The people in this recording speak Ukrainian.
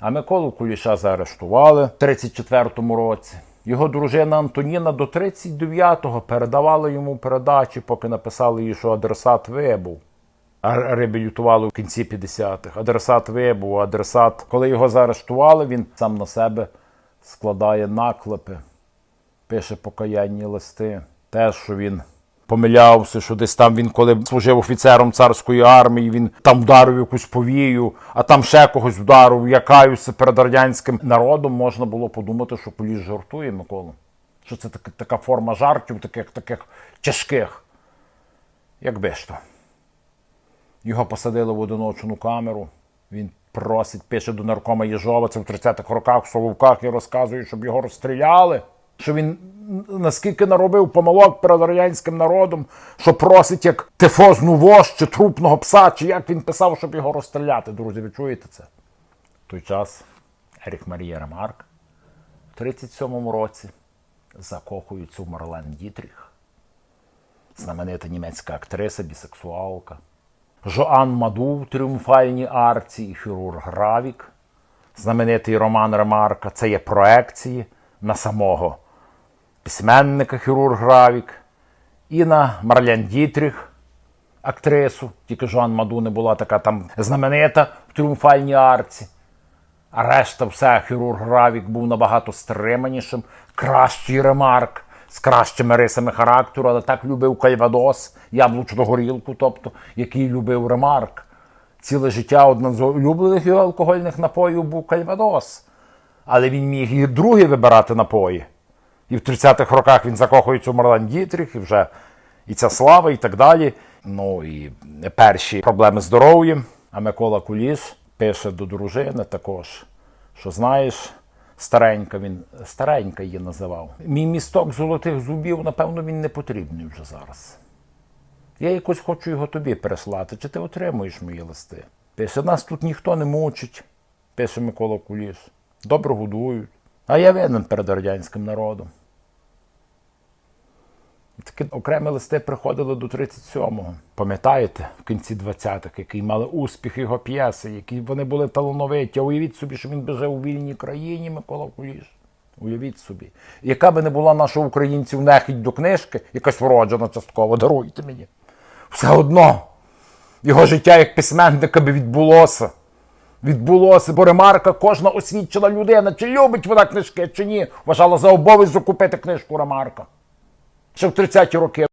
А Миколу Куліша заарештували в 34-му році. Його дружина Антоніна до 39-го передавала йому передачі, поки написали їй, що адресат вибув. Реабілітували в кінці 50-х. Адресат вибув, адресат. Коли його заарештували, він сам на себе складає наклепи, пише покаянні листи. Те, що він помилявся, що десь там він, коли служив офіцером царської армії, він там вдарив якусь повію, а там ще когось вдарив, я перед радянським народом, можна було подумати, що Поліс жартує Микола. Що це така, така форма жартів, таких таких тяжких. Якби ж то. Його посадили в одиночну камеру. Він просить, пише до наркома Єжова, це в 30-х роках в Соловках і розказує, щоб його розстріляли. Що він наскільки наробив помилок перед радянським народом, що просить як тифозну вож чи трупного пса, чи як він писав, щоб його розстріляти. Друзі, ви чуєте це? В той час Ерік Марія Ремарк в 37-му році закохується в Марлен Дітріх, знаменита німецька актриса, бісексуалка. Жоан Маду в тріумфальній арці і хірург Гравік, знаменитий роман Ремарка. Це є проекції на самого письменника хірург Гравік і на Марлен Дітріх, актрису. Тільки Жоан Маду не була така там знаменита в тріумфальній арці. А решта все, хірург Гравік був набагато стриманішим, кращий ремарк, з кращими рисами характеру, але так любив Кальвадос, яблучну горілку, тобто, який любив ремарк. Ціле життя одна з улюблених його алкогольних напоїв був Кальвадос. Але він міг і другий вибирати напої. І в 30-х роках він закохується у Марлен Дітріх, і вже і ця слава, і так далі. Ну і перші проблеми здоров'ям. А Микола Куліш пише до дружини також, що знаєш, старенька він старенька її називав. Мій місток золотих зубів, напевно, він не потрібний вже зараз. Я якось хочу його тобі переслати, чи ти отримуєш мої листи? Пише, нас тут ніхто не мучить, пише Микола Куліш. Добре годують. А я винен перед радянським народом. І Такі окремі листи приходили до 37-го. Пам'ятаєте, в кінці 20-х, які мали успіх його п'єси, які вони були талановиті. Уявіть собі, що він би жив у вільній країні, Микола Куліш. Уявіть собі. Яка би не була наша українців нехідь до книжки, якась вроджена частково, даруйте мені. Все одно його життя як письменника би відбулося. Відбулося, бо ремарка кожна освічена людина, чи любить вона книжки, чи ні, вважала за обов'язок купити книжку ремарка. Ще в 30-ті роки.